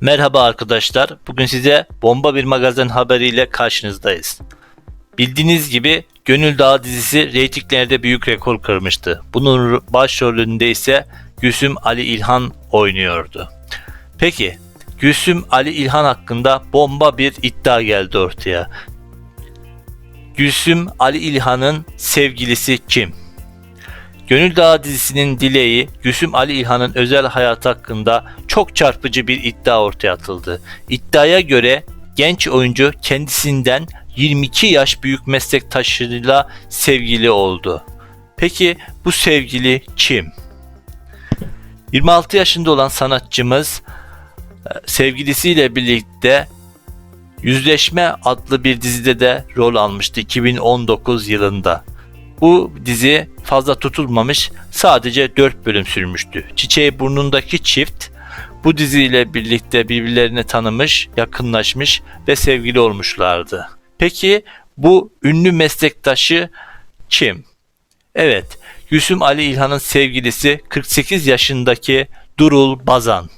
Merhaba arkadaşlar. Bugün size bomba bir magazin haberiyle karşınızdayız. Bildiğiniz gibi Gönül Dağı dizisi reytinglerde büyük rekor kırmıştı. Bunun başrolünde ise Gülsüm Ali İlhan oynuyordu. Peki Gülsüm Ali İlhan hakkında bomba bir iddia geldi ortaya. Gülsüm Ali İlhan'ın sevgilisi kim? Gönül Dağı dizisinin dileği Gülsüm Ali İlhan'ın özel hayatı hakkında çok çarpıcı bir iddia ortaya atıldı. İddiaya göre genç oyuncu kendisinden 22 yaş büyük meslektaşıyla sevgili oldu. Peki bu sevgili kim? 26 yaşında olan sanatçımız e, sevgilisiyle birlikte Yüzleşme adlı bir dizide de rol almıştı 2019 yılında. Bu dizi fazla tutulmamış, sadece 4 bölüm sürmüştü. Çiçeği burnundaki çift bu diziyle birlikte birbirlerini tanımış, yakınlaşmış ve sevgili olmuşlardı. Peki bu ünlü meslektaşı kim? Evet, Gülsüm Ali İlhan'ın sevgilisi 48 yaşındaki Durul Bazan.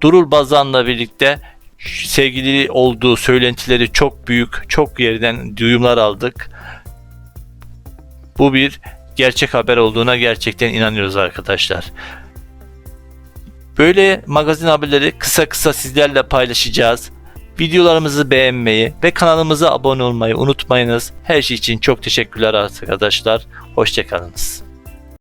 Durul Bazan'la birlikte sevgili olduğu söylentileri çok büyük, çok yerden duyumlar aldık. Bu bir gerçek haber olduğuna gerçekten inanıyoruz arkadaşlar. Böyle magazin haberleri kısa kısa sizlerle paylaşacağız. Videolarımızı beğenmeyi ve kanalımıza abone olmayı unutmayınız. Her şey için çok teşekkürler arkadaşlar. Hoşçakalınız.